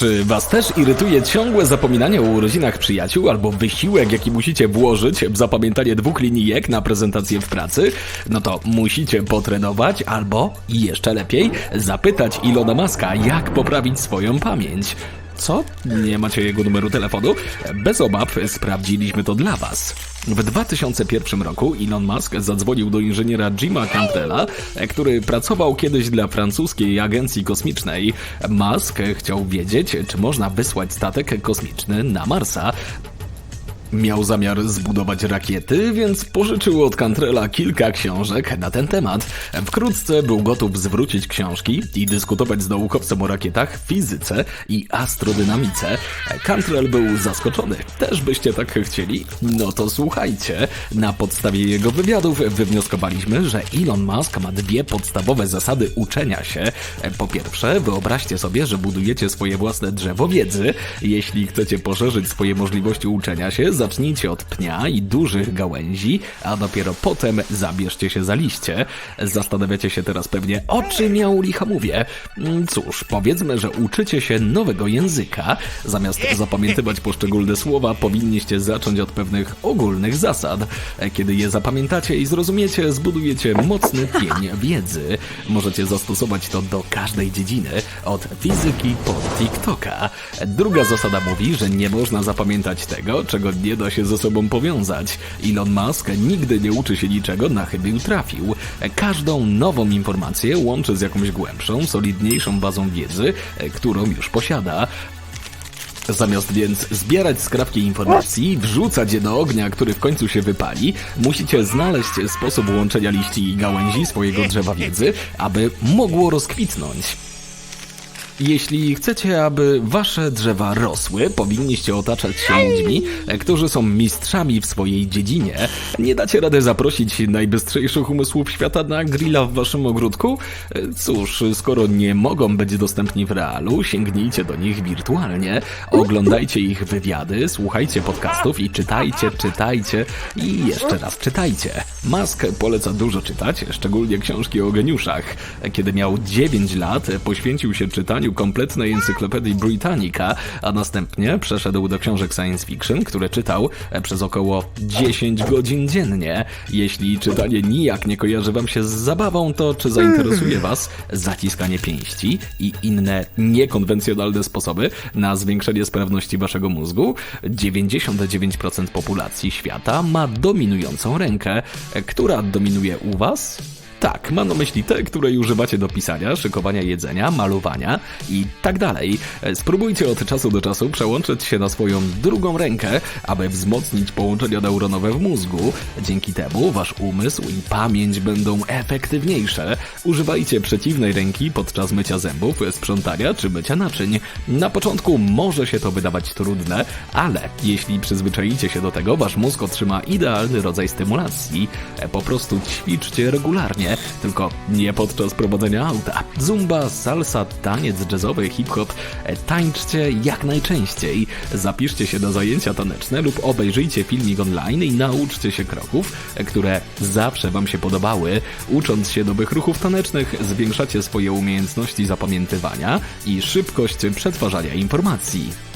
Czy was też irytuje ciągłe zapominanie o urodzinach przyjaciół albo wysiłek, jaki musicie włożyć w zapamiętanie dwóch linijek na prezentację w pracy? No to musicie potrenować albo, jeszcze lepiej, zapytać Ilona Maska, jak poprawić swoją pamięć. Co? Nie macie jego numeru telefonu? Bez obaw sprawdziliśmy to dla was. W 2001 roku Elon Musk zadzwonił do inżyniera Jima Cantrella, który pracował kiedyś dla francuskiej agencji kosmicznej. Musk chciał wiedzieć, czy można wysłać statek kosmiczny na Marsa. Miał zamiar zbudować rakiety, więc pożyczył od Cantrella kilka książek na ten temat. Wkrótce był gotów zwrócić książki i dyskutować z naukowcem o rakietach, fizyce i astrodynamice. Cantrell był zaskoczony. Też byście tak chcieli? No to słuchajcie. Na podstawie jego wywiadów wywnioskowaliśmy, że Elon Musk ma dwie podstawowe zasady uczenia się. Po pierwsze, wyobraźcie sobie, że budujecie swoje własne drzewo wiedzy. Jeśli chcecie poszerzyć swoje możliwości uczenia się, zacznijcie od pnia i dużych gałęzi, a dopiero potem zabierzcie się za liście. Zastanawiacie się teraz pewnie, o czym ja u licha mówię. Mm, Cóż, powiedzmy, że uczycie się nowego języka. Zamiast zapamiętywać poszczególne słowa, powinniście zacząć od pewnych ogólnych zasad. Kiedy je zapamiętacie i zrozumiecie, zbudujecie mocny pień wiedzy. Możecie zastosować to do każdej dziedziny, od fizyki po TikToka. Druga zasada mówi, że nie można zapamiętać tego, czego nie da się ze sobą powiązać. Elon Musk nigdy nie uczy się niczego na chybił trafił. Każdą nową informację łączy z jakąś głębszą, solidniejszą bazą wiedzy, którą już posiada. Zamiast więc zbierać skrawki informacji, wrzucać je do ognia, który w końcu się wypali, musicie znaleźć sposób łączenia liści i gałęzi swojego drzewa wiedzy, aby mogło rozkwitnąć. Jeśli chcecie, aby wasze drzewa rosły, powinniście otaczać się ludźmi, którzy są mistrzami w swojej dziedzinie. Nie dacie rady zaprosić najbystrzejszych umysłów świata na grilla w waszym ogródku? Cóż, skoro nie mogą być dostępni w realu, sięgnijcie do nich wirtualnie. Oglądajcie ich wywiady, słuchajcie podcastów i czytajcie, czytajcie i jeszcze raz czytajcie. Musk poleca dużo czytać, szczególnie książki o geniuszach. Kiedy miał 9 lat, poświęcił się czytaniu kompletnej encyklopedii Britannica, a następnie przeszedł do książek science fiction, które czytał przez około 10 godzin dziennie. Jeśli czytanie nijak nie kojarzy wam się z zabawą, to czy zainteresuje was zaciskanie pięści i inne niekonwencjonalne sposoby na zwiększenie sprawności waszego mózgu? 99% populacji świata ma dominującą rękę. Która dominuje u was? Tak, mam na myśli te, której używacie do pisania, szykowania jedzenia, malowania i tak dalej. Spróbujcie od czasu do czasu przełączyć się na swoją drugą rękę, aby wzmocnić połączenia neuronowe w mózgu. Dzięki temu wasz umysł i pamięć będą efektywniejsze. Używajcie przeciwnej ręki podczas mycia zębów, sprzątania czy mycia naczyń. Na początku może się to wydawać trudne, ale jeśli przyzwyczaicie się do tego, wasz mózg otrzyma idealny rodzaj stymulacji. Po prostu ćwiczcie regularnie tylko nie podczas prowadzenia auta. Zumba, salsa, taniec jazzowy, hip-hop. Tańczcie jak najczęściej. Zapiszcie się na zajęcia taneczne lub obejrzyjcie filmik online i nauczcie się kroków, które zawsze Wam się podobały. Ucząc się nowych ruchów tanecznych, zwiększacie swoje umiejętności zapamiętywania i szybkość przetwarzania informacji.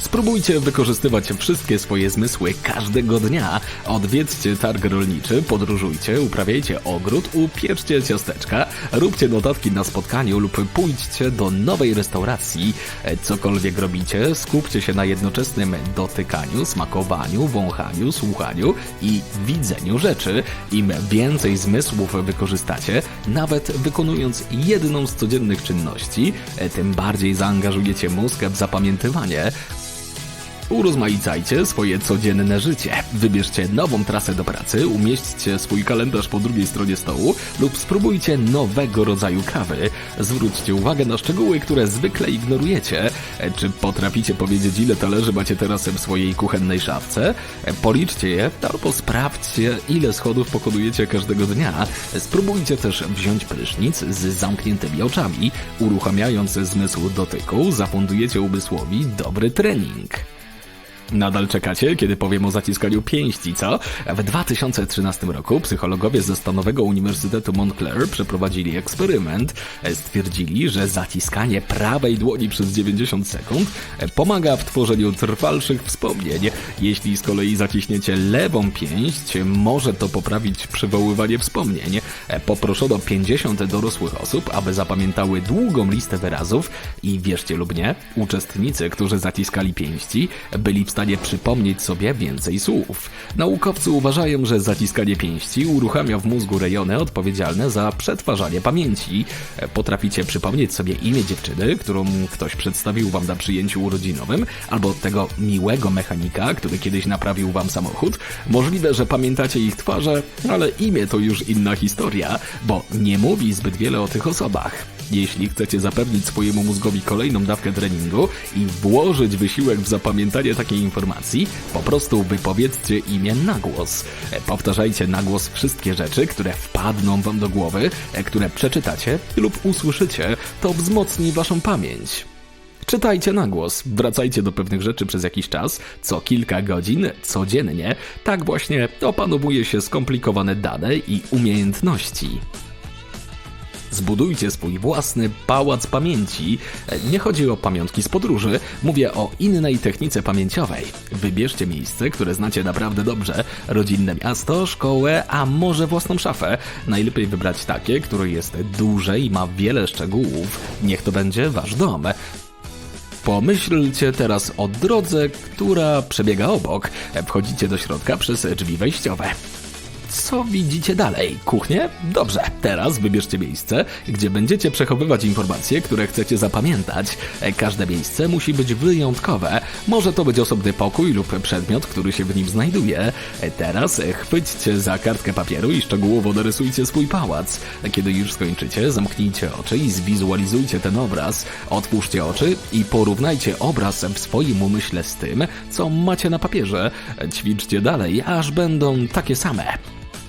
Spróbujcie wykorzystywać wszystkie swoje zmysły każdego dnia. Odwiedźcie targ rolniczy, podróżujcie, uprawiajcie ogród, upieczcie ciasteczka, róbcie notatki na spotkaniu lub pójdźcie do nowej restauracji. Cokolwiek robicie, skupcie się na jednoczesnym dotykaniu, smakowaniu, wąchaniu, słuchaniu i widzeniu rzeczy. Im więcej zmysłów wykorzystacie, nawet wykonując jedną z codziennych czynności, tym bardziej zaangażujecie mózg w zapamiętywanie. Urozmaicajcie swoje codzienne życie. Wybierzcie nową trasę do pracy, umieśćcie swój kalendarz po drugiej stronie stołu lub spróbujcie nowego rodzaju kawy. Zwróćcie uwagę na szczegóły, które zwykle ignorujecie. Czy potraficie powiedzieć, ile talerzy macie teraz w swojej kuchennej szafce? Policzcie je albo sprawdźcie, ile schodów pokonujecie każdego dnia. Spróbujcie też wziąć prysznic z zamkniętymi oczami. Uruchamiając zmysł dotyku, zafundujecie umysłowi dobry trening. Nadal czekacie, kiedy powiem o zaciskaniu pięści, co? W 2013 roku psychologowie ze Stanowego Uniwersytetu Montclair przeprowadzili eksperyment. Stwierdzili, że zaciskanie prawej dłoni przez 90 sekund pomaga w tworzeniu trwalszych wspomnień. Jeśli z kolei zaciśniecie lewą pięść, może to poprawić przywoływanie wspomnień. Poproszono 50 dorosłych osób, aby zapamiętały długą listę wyrazów i wierzcie lub nie, uczestnicy, którzy zaciskali pięści, byli w stanie przypomnieć sobie więcej słów. Naukowcy uważają, że zaciskanie pięści uruchamia w mózgu rejony odpowiedzialne za przetwarzanie pamięci. Potraficie przypomnieć sobie imię dziewczyny, którą ktoś przedstawił wam na przyjęciu urodzinowym, albo tego miłego mechanika, który kiedyś naprawił wam samochód. Możliwe, że pamiętacie ich twarze, ale imię to już inna historia, bo nie mówi zbyt wiele o tych osobach. Jeśli chcecie zapewnić swojemu mózgowi kolejną dawkę treningu i włożyć wysiłek w zapamiętanie takiej informacji, po prostu wypowiedzcie imię na głos. Powtarzajcie na głos wszystkie rzeczy, które wpadną wam do głowy, które przeczytacie lub usłyszycie. To wzmocni waszą pamięć. Czytajcie na głos, wracajcie do pewnych rzeczy przez jakiś czas, co kilka godzin, codziennie. Tak właśnie opanowuje się skomplikowane dane i umiejętności. Zbudujcie swój własny pałac pamięci. Nie chodzi o pamiątki z podróży, mówię o innej technice pamięciowej. Wybierzcie miejsce, które znacie naprawdę dobrze, rodzinne miasto, szkołę, a może własną szafę. Najlepiej wybrać takie, które jest duże i ma wiele szczegółów. Niech to będzie wasz dom. Pomyślcie teraz o drodze, która przebiega obok. Wchodzicie do środka przez drzwi wejściowe. Co widzicie dalej? Kuchnię? Dobrze, teraz wybierzcie miejsce, gdzie będziecie przechowywać informacje, które chcecie zapamiętać. Każde miejsce musi być wyjątkowe. Może to być osobny pokój lub przedmiot, który się w nim znajduje. Teraz chwyćcie za kartkę papieru i szczegółowo dorysujcie swój pałac. Kiedy już skończycie, zamknijcie oczy i zwizualizujcie ten obraz. Otwórzcie oczy i porównajcie obraz w swoim umyśle z tym, co macie na papierze. Ćwiczcie dalej, aż będą takie same.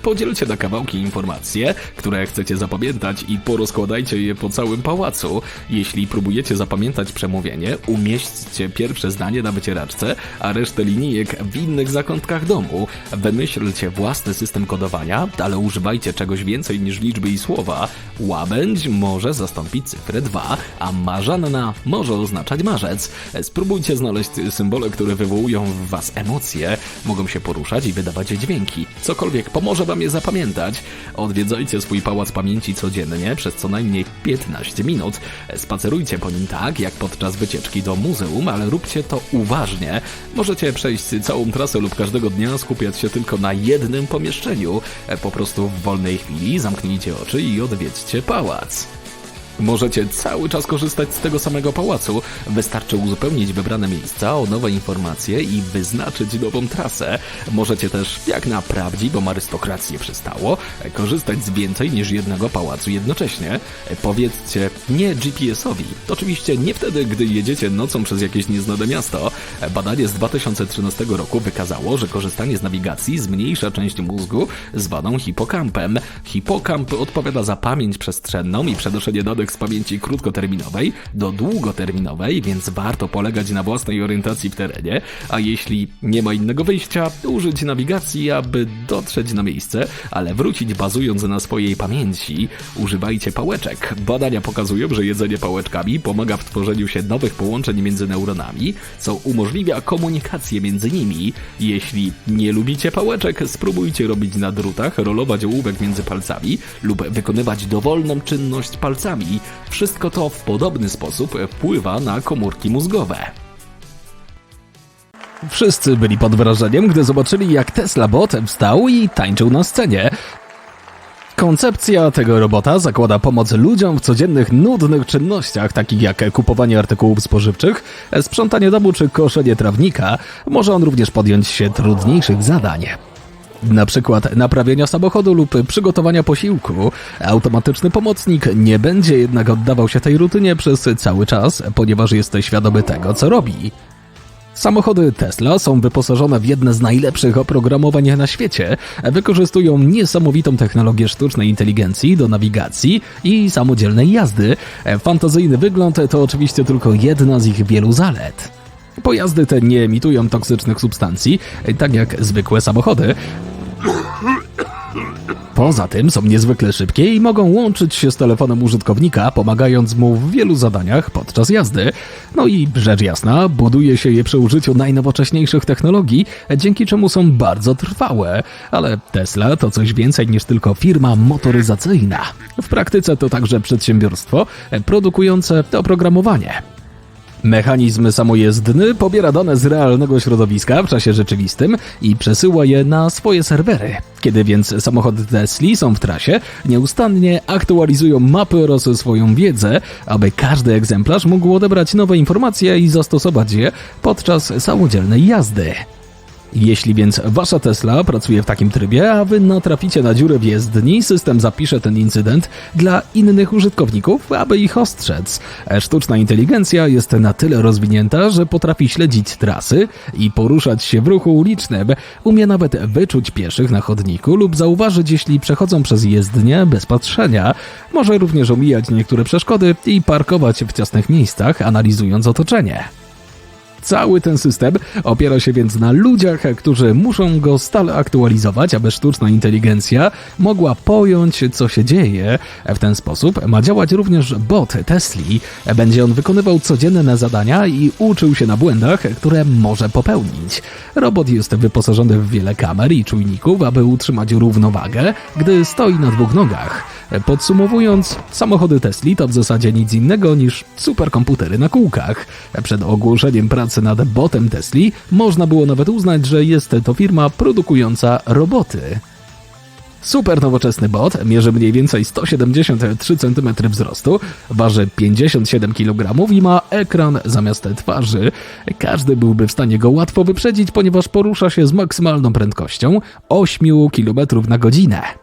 Podzielcie na kawałki informacje, które chcecie zapamiętać i porozkładajcie je po całym pałacu. Jeśli próbujecie zapamiętać przemówienie, umieśćcie pierwsze zdanie na wycieraczce, a resztę linijek w innych zakątkach domu. Wymyślcie własny system kodowania, ale używajcie czegoś więcej niż liczby i słowa. Łabędź może zastąpić cyfrę 2, a marzanna może oznaczać marzec. Spróbujcie znaleźć symbole, które wywołują w was emocje, mogą się poruszać i wydawać dźwięki. Cokolwiek pomoże wam je zapamiętać. Odwiedzajcie swój pałac pamięci codziennie przez co najmniej 15 minut. Spacerujcie po nim tak, jak podczas wycieczki do muzeum, ale róbcie to uważnie. Możecie przejść całą trasę lub każdego dnia skupiać się tylko na jednym pomieszczeniu. Po prostu w wolnej chwili zamknijcie oczy i odwiedźcie pałac. Możecie cały czas korzystać z tego samego pałacu. Wystarczy uzupełnić wybrane miejsca o nowe informacje i wyznaczyć nową trasę. Możecie też, jak na prawdziwą arystokrację przystało, korzystać z więcej niż jednego pałacu jednocześnie. Powiedzcie nie GPS-owi. Oczywiście nie wtedy, gdy jedziecie nocą przez jakieś nieznane miasto. Badanie z 2013 roku wykazało, że korzystanie z nawigacji zmniejsza część mózgu zwaną hipokampem. Hipokamp odpowiada za pamięć przestrzenną i przenoszenie danych z pamięci krótkoterminowej do długoterminowej, więc warto polegać na własnej orientacji w terenie, a jeśli nie ma innego wyjścia, użyć nawigacji, aby dotrzeć na miejsce, ale wrócić bazując na swojej pamięci. Używajcie pałeczek. Badania pokazują, że jedzenie pałeczkami pomaga w tworzeniu się nowych połączeń między neuronami, co umożliwia komunikację między nimi. Jeśli nie lubicie pałeczek, spróbujcie robić na drutach, rolować ołówek między palcami lub wykonywać dowolną czynność palcami. Wszystko to w podobny sposób wpływa na komórki mózgowe. Wszyscy byli pod wrażeniem, gdy zobaczyli, jak Tesla Bot wstał i tańczył na scenie. Koncepcja tego robota zakłada pomoc ludziom w codziennych, nudnych czynnościach, takich jak kupowanie artykułów spożywczych, sprzątanie domu czy koszenie trawnika. Może on również podjąć się trudniejszych zadań. Na przykład naprawienia samochodu lub przygotowania posiłku. Automatyczny pomocnik nie będzie jednak oddawał się tej rutynie przez cały czas, ponieważ jest świadomy tego, co robi. Samochody Tesla są wyposażone w jedne z najlepszych oprogramowań na świecie. Wykorzystują niesamowitą technologię sztucznej inteligencji do nawigacji i samodzielnej jazdy. Fantazyjny wygląd to oczywiście tylko jedna z ich wielu zalet. Pojazdy te nie emitują toksycznych substancji, tak jak zwykłe samochody. Poza tym są niezwykle szybkie i mogą łączyć się z telefonem użytkownika, pomagając mu w wielu zadaniach podczas jazdy. No i rzecz jasna, buduje się je przy użyciu najnowocześniejszych technologii, dzięki czemu są bardzo trwałe. Ale Tesla to coś więcej niż tylko firma motoryzacyjna. W praktyce to także przedsiębiorstwo produkujące oprogramowanie. Mechanizm samojezdny pobiera dane z realnego środowiska w czasie rzeczywistym i przesyła je na swoje serwery. Kiedy więc samochody Tesli są w trasie, nieustannie aktualizują mapy oraz swoją wiedzę, aby każdy egzemplarz mógł odebrać nowe informacje i zastosować je podczas samodzielnej jazdy. Jeśli więc wasza Tesla pracuje w takim trybie, a wy natraficie na dziurę w jezdni, system zapisze ten incydent dla innych użytkowników, aby ich ostrzec. Sztuczna inteligencja jest na tyle rozwinięta, że potrafi śledzić trasy i poruszać się w ruchu ulicznym. Umie nawet wyczuć pieszych na chodniku lub zauważyć, jeśli przechodzą przez jezdnię bez patrzenia. Może również omijać niektóre przeszkody i parkować w ciasnych miejscach, analizując otoczenie. Cały ten system opiera się więc na ludziach, którzy muszą go stale aktualizować, aby sztuczna inteligencja mogła pojąć, co się dzieje. W ten sposób ma działać również bot Tesli. Będzie on wykonywał codzienne zadania i uczył się na błędach, które może popełnić. Robot jest wyposażony w wiele kamer i czujników, aby utrzymać równowagę, gdy stoi na dwóch nogach. Podsumowując, samochody Tesli to w zasadzie nic innego niż superkomputery na kółkach. Przed ogłoszeniem pracy nad botem Tesli można było nawet uznać, że jest to firma produkująca roboty. Super nowoczesny bot mierzy mniej więcej 173 cm wzrostu, waży 57 kg i ma ekran zamiast twarzy. Każdy byłby w stanie go łatwo wyprzedzić, ponieważ porusza się z maksymalną prędkością 8 km na godzinę.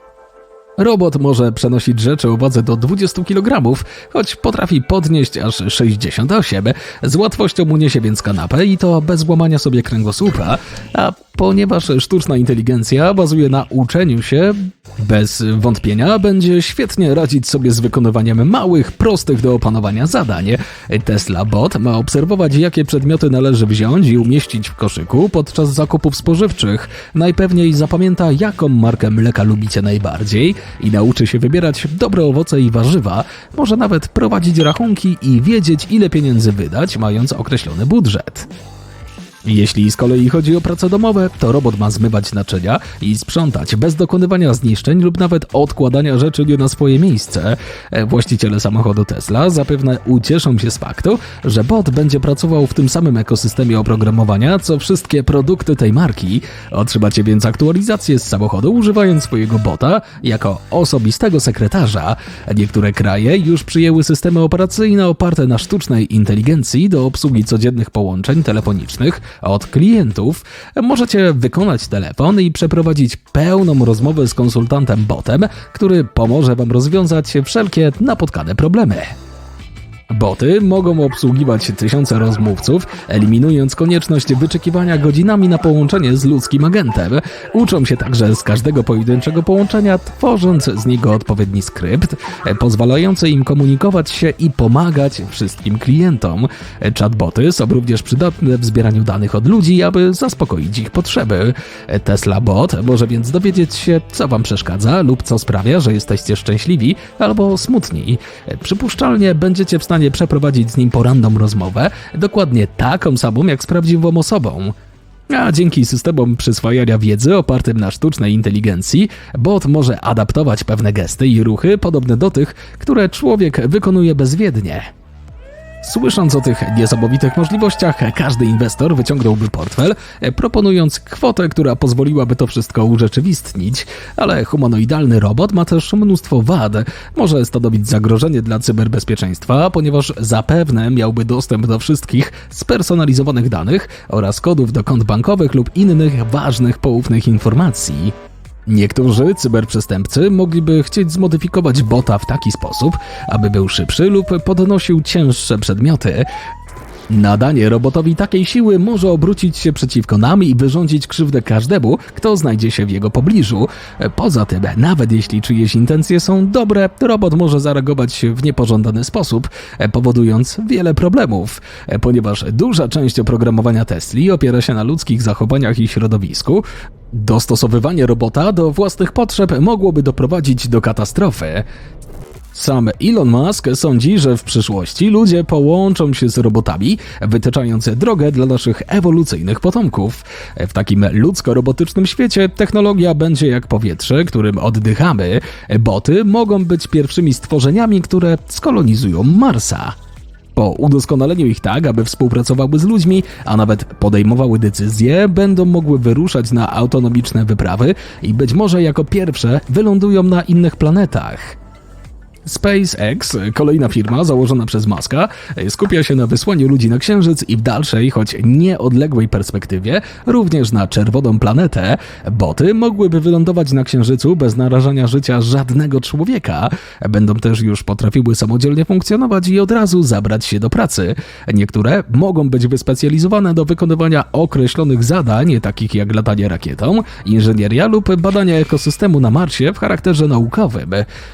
Robot może przenosić rzeczy o wadze do 20 kg, choć potrafi podnieść aż 68. Z łatwością uniesie więc kanapę i to bez łamania sobie kręgosłupa, a ponieważ sztuczna inteligencja bazuje na uczeniu się, bez wątpienia będzie świetnie radzić sobie z wykonywaniem małych, prostych do opanowania zadań. Tesla Bot ma obserwować, jakie przedmioty należy wziąć i umieścić w koszyku podczas zakupów spożywczych. Najpewniej zapamięta, jaką markę mleka lubicie najbardziej i nauczy się wybierać dobre owoce i warzywa. Może nawet prowadzić rachunki i wiedzieć, ile pieniędzy wydać, mając określony budżet. Jeśli z kolei chodzi o prace domowe, to robot ma zmywać naczynia i sprzątać bez dokonywania zniszczeń lub nawet odkładania rzeczy nie na swoje miejsce. E, Właściciele samochodu Tesla zapewne ucieszą się z faktu, że bot będzie pracował w tym samym ekosystemie oprogramowania, co wszystkie produkty tej marki. Otrzymacie więc aktualizację z samochodu używając swojego bota jako osobistego sekretarza. Niektóre kraje już przyjęły systemy operacyjne oparte na sztucznej inteligencji do obsługi codziennych połączeń telefonicznych od klientów. Możecie wykonać telefon i przeprowadzić pełną rozmowę z konsultantem botem, który pomoże Wam rozwiązać wszelkie napotkane problemy. Boty mogą obsługiwać tysiące rozmówców, eliminując konieczność wyczekiwania godzinami na połączenie z ludzkim agentem. Uczą się także z każdego pojedynczego połączenia, tworząc z niego odpowiedni skrypt, pozwalający im komunikować się i pomagać wszystkim klientom. Chatboty są również przydatne w zbieraniu danych od ludzi, aby zaspokoić ich potrzeby. Tesla Bot może więc dowiedzieć się, co Wam przeszkadza lub co sprawia, że jesteście szczęśliwi albo smutni. Przypuszczalnie będziecie w stanie przeprowadzić z nim poranną rozmowę, dokładnie taką samą jak z prawdziwą osobą. A dzięki systemom przyswajania wiedzy opartym na sztucznej inteligencji, bot może adaptować pewne gesty i ruchy podobne do tych, które człowiek wykonuje bezwiednie. Słysząc o tych niesamowitych możliwościach, każdy inwestor wyciągnąłby portfel, proponując kwotę, która pozwoliłaby to wszystko urzeczywistnić. Ale humanoidalny robot ma też mnóstwo wad. Może stanowić zagrożenie dla cyberbezpieczeństwa, ponieważ zapewne miałby dostęp do wszystkich spersonalizowanych danych oraz kodów do kont bankowych lub innych ważnych poufnych informacji. Niektórzy cyberprzestępcy mogliby chcieć zmodyfikować bota w taki sposób, aby był szybszy lub podnosił cięższe przedmioty. Nadanie robotowi takiej siły może obrócić się przeciwko nam i wyrządzić krzywdę każdemu, kto znajdzie się w jego pobliżu. Poza tym, nawet jeśli czyjeś intencje są dobre, robot może zareagować w niepożądany sposób, powodując wiele problemów, ponieważ duża część oprogramowania Tesli opiera się na ludzkich zachowaniach i środowisku. Dostosowywanie robota do własnych potrzeb mogłoby doprowadzić do katastrofy. Sam Elon Musk sądzi, że w przyszłości ludzie połączą się z robotami, wytyczając drogę dla naszych ewolucyjnych potomków. W takim ludzko-robotycznym świecie technologia będzie jak powietrze, którym oddychamy. Boty mogą być pierwszymi stworzeniami, które skolonizują Marsa. Po udoskonaleniu ich tak, aby współpracowały z ludźmi, a nawet podejmowały decyzje, będą mogły wyruszać na autonomiczne wyprawy i być może jako pierwsze wylądują na innych planetach. SpaceX, kolejna firma założona przez Muska, skupia się na wysłaniu ludzi na Księżyc i w dalszej, choć nieodległej perspektywie, również na czerwoną planetę. Boty mogłyby wylądować na Księżycu bez narażania życia żadnego człowieka. Będą też już potrafiły samodzielnie funkcjonować i od razu zabrać się do pracy. Niektóre mogą być wyspecjalizowane do wykonywania określonych zadań, takich jak latanie rakietą, inżynieria lub badania ekosystemu na Marsie w charakterze naukowym.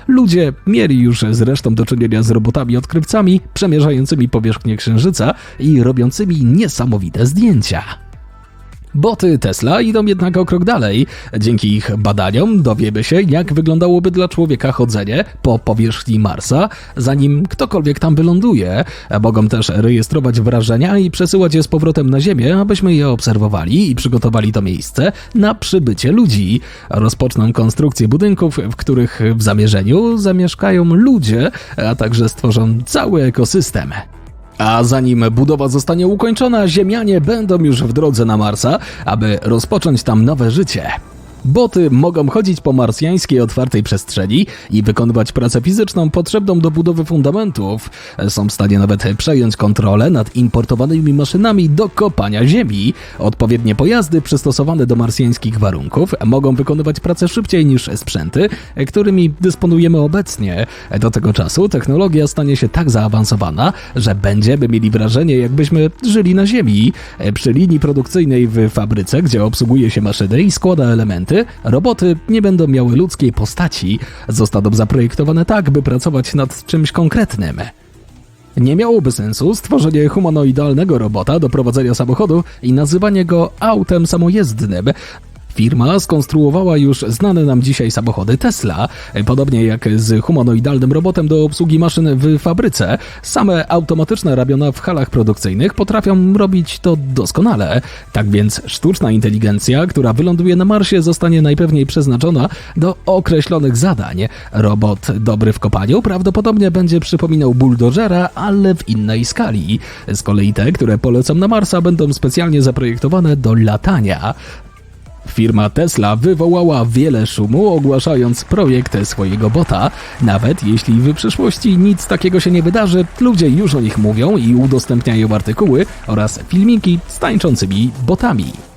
Ludzie mieli już zresztą do czynienia z robotami odkrywcami, przemierzającymi powierzchnię Księżyca i robiącymi niesamowite zdjęcia. Boty Tesla idą jednak o krok dalej. Dzięki ich badaniom dowiemy się, jak wyglądałoby dla człowieka chodzenie po powierzchni Marsa, zanim ktokolwiek tam wyląduje. Mogą też rejestrować wrażenia i przesyłać je z powrotem na Ziemię, abyśmy je obserwowali i przygotowali to miejsce na przybycie ludzi. Rozpoczną konstrukcję budynków, w których w zamierzeniu zamieszkają ludzie, a także stworzą cały ekosystem. A zanim budowa zostanie ukończona, Ziemianie będą już w drodze na Marsa, aby rozpocząć tam nowe życie. Boty mogą chodzić po marsjańskiej otwartej przestrzeni i wykonywać pracę fizyczną potrzebną do budowy fundamentów. Są w stanie nawet przejąć kontrolę nad importowanymi maszynami do kopania ziemi. Odpowiednie pojazdy przystosowane do marsjańskich warunków mogą wykonywać pracę szybciej niż sprzęty, którymi dysponujemy obecnie. Do tego czasu technologia stanie się tak zaawansowana, że będziemy mieli wrażenie, jakbyśmy żyli na Ziemi. Przy linii produkcyjnej w fabryce, gdzie obsługuje się maszyny i składa elementy, roboty nie będą miały ludzkiej postaci. Zostaną zaprojektowane tak, by pracować nad czymś konkretnym. Nie miałoby sensu stworzenie humanoidalnego robota do prowadzenia samochodu i nazywanie go autem samojezdnym. Firma skonstruowała już znane nam dzisiaj samochody Tesla, podobnie jak z humanoidalnym robotem do obsługi maszyn w fabryce. Same automatyczne ramiona w halach produkcyjnych potrafią robić to doskonale. Tak więc sztuczna inteligencja, która wyląduje na Marsie, zostanie najpewniej przeznaczona do określonych zadań. Robot dobry w kopaniu prawdopodobnie będzie przypominał buldożera, ale w innej skali. Z kolei te, które polecą na Marsa, będą specjalnie zaprojektowane do latania. Firma Tesla wywołała wiele szumu, ogłaszając projekt swojego bota. Nawet jeśli w przyszłości nic takiego się nie wydarzy, ludzie już o nich mówią i udostępniają artykuły oraz filmiki z tańczącymi botami.